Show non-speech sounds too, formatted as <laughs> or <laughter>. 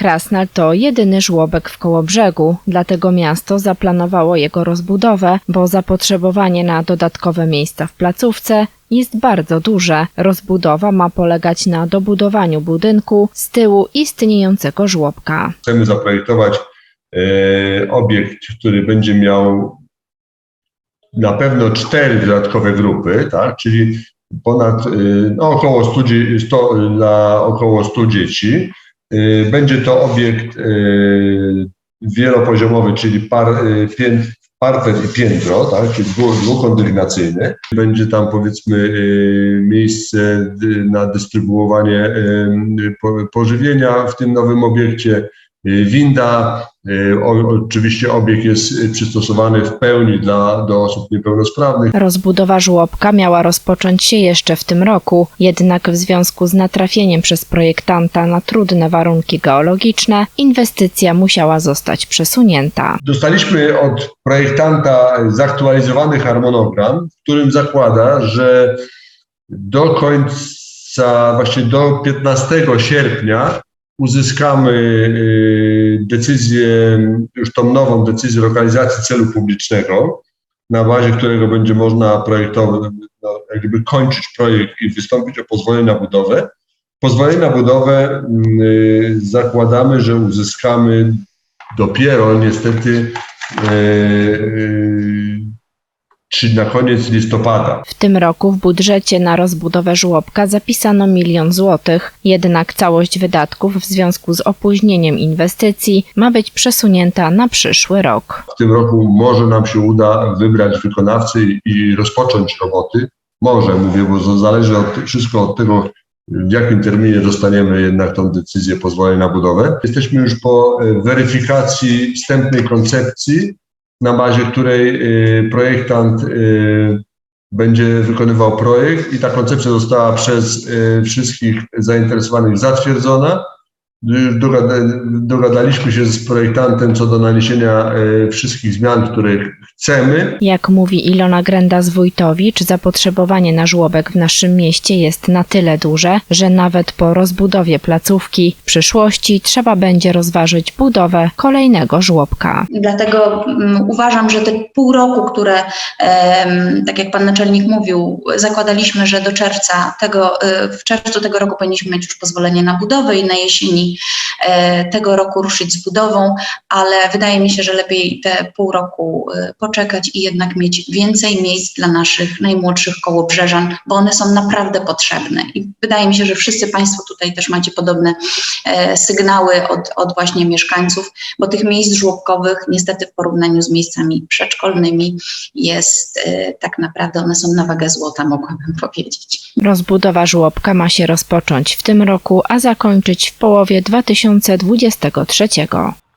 Krasnal to jedyny żłobek w Kołobrzegu, dlatego miasto zaplanowało jego rozbudowę, bo zapotrzebowanie na dodatkowe miejsca w placówce jest bardzo duże. Rozbudowa ma polegać na dobudowaniu budynku z tyłu istniejącego żłobka. Chcemy zaprojektować e, obiekt, który będzie miał na pewno cztery dodatkowe grupy, tak? czyli ponad e, no, około 100, dzie- 100, dla około 100 dzieci. E, Będzie to obiekt e, wielopoziomowy, czyli par, pię, parter i piętro, tak? czyli dwu- dwukondygnacyjny. Będzie tam powiedzmy miejsce na dystrybuowanie po- pożywienia w tym nowym obiekcie. E, Winda, o, oczywiście obiekt jest e, przystosowany w pełni dla, do osób niepełnosprawnych. Rozbudowa żłobka miała rozpocząć się jeszcze w tym roku, jednak w związku z natrafieniem przez projektanta na trudne warunki geologiczne, inwestycja musiała zostać przesunięta. Dostaliśmy od projektanta zaktualizowany harmonogram, w którym zakłada, że do końca, właśnie do 15 sierpnia uzyskamy y, decyzję, już tą nową decyzję lokalizacji celu publicznego, na bazie którego będzie można projektowy, no, jakby kończyć projekt i wystąpić o pozwolenie na budowę. Pozwolenie na budowę y, zakładamy, że uzyskamy dopiero niestety e, czy na koniec listopada. W tym roku w budżecie na rozbudowę żłobka zapisano milion złotych, jednak całość wydatków w związku z opóźnieniem inwestycji ma być przesunięta na przyszły rok. W tym roku może nam się uda wybrać wykonawcę i, i rozpocząć roboty. Może, mówię, bo to zależy od, wszystko od tego, w jakim terminie dostaniemy jednak tą decyzję pozwolenia na budowę. Jesteśmy już po e, weryfikacji wstępnej koncepcji, na bazie której e, projektant e, będzie wykonywał projekt i ta koncepcja została przez e, wszystkich zainteresowanych zatwierdzona. Już dogada, dogadaliśmy się z projektantem co do naniesienia e, wszystkich zmian, które chcemy. Jak mówi Ilona Grenda-Wójtowicz, zapotrzebowanie na żłobek w naszym mieście jest na tyle duże, że nawet po rozbudowie placówki w przyszłości trzeba będzie rozważyć budowę kolejnego żłobka. Dlatego mm, uważam, że te pół roku, które, tak jak pan naczelnik mówił, zakładaliśmy, że do czerwca tego, e, w czerwcu tego roku powinniśmy mieć już pozwolenie na budowę i na jesieni e, tego roku ruszyć z budową, ale wydaje mi się, że lepiej te pół roku e, poczekać i jednak mieć więcej miejsc dla naszych najmłodszych kołobrzeżan, bo one są naprawdę potrzebne. I wydaje mi się, że wszyscy Państwo tutaj też macie podobne e, sygnały od, od właśnie mieszkańców, bo tych miejsc żłobkowych niestety w porównaniu z miejscami przedszkolnymi jest tak naprawdę, one są na wagę złota, mogłabym <laughs> powiedzieć. Rozbudowa żłobka ma się rozpocząć w tym roku, a zakończyć w połowie 2023.